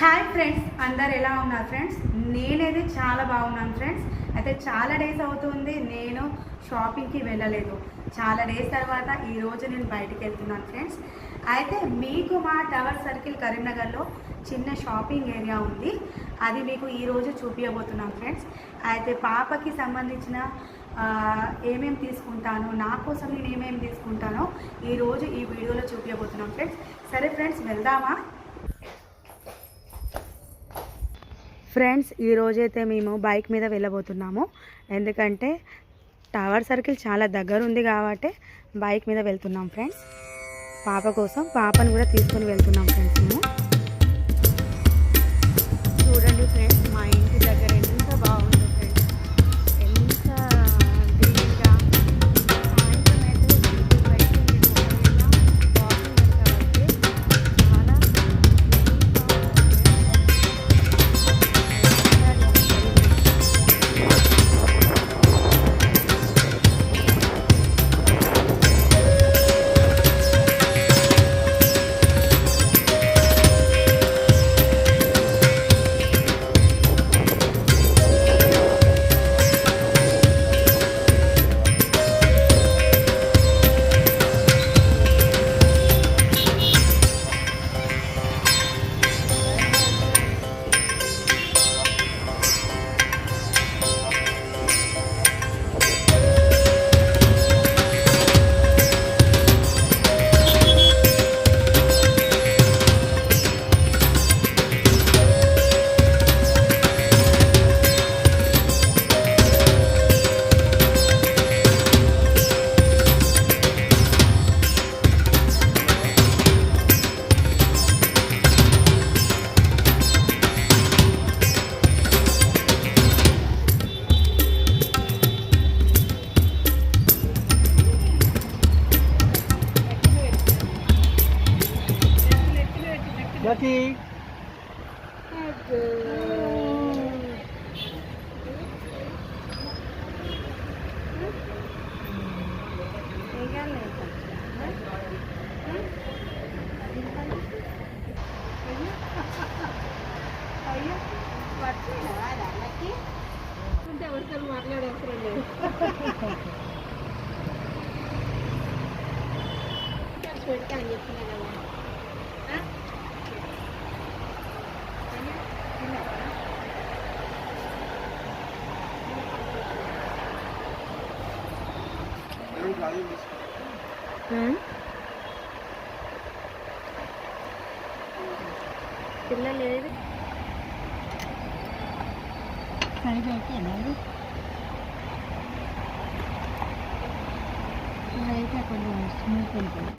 Hi friends అందరు ఎలా ఉన్నారు ఫ్రెండ్స్ నేనైతే చాలా బాగున్నాను ఫ్రెండ్స్ అయితే చాలా డేస్ అవుతుంది నేను షాపింగ్కి వెళ్ళలేదు. చాలా డేస్ తర్వాత ఈరోజు నేను బయటికి వెళ్తున్నాను ఫ్రెండ్స్ అయితే మీకు మా టవర్ సర్కిల్ కరీంనగర్లో చిన్న షాపింగ్ ఏరియా ఉంది. అది మీకు ఈరోజు చూపించబోతున్నాను ఫ్రెండ్స్ అయితే పాపకి సంబంధించిన ఏమేమి ఏమేం తీసుకుంటాను నా కోసం నేను ఏమేమి తీసుకుంటానో ఈరోజు ఈ వీడియోలో చూపించబోతున్నాను ఫ్రెండ్స్ సరే ఫ్రెండ్స్ వెళ్దామా? ఫ్రెండ్స్ ఈరోజైతే మేము బైక్ మీద వెళ్ళబోతున్నాము. ఎందుకంటే టవర్ సర్కిల్ చాలా దగ్గర ఉంది కాబట్టి బైక్ మీద వెళ్తున్నాం ఫ్రెండ్స్. పాప కోసం పాపను కూడా తీసుకొని వెళ్తున్నాం ఫ్రెండ్స్ మేము. చూడండి ఫ్రెండ్స్ మా ఇంటి Jackie. ఉంటే ఎవరితో మాట్లాడే పిల్లలు ఏది అయితే కొంచెం స్మూత్ ఉంటుంది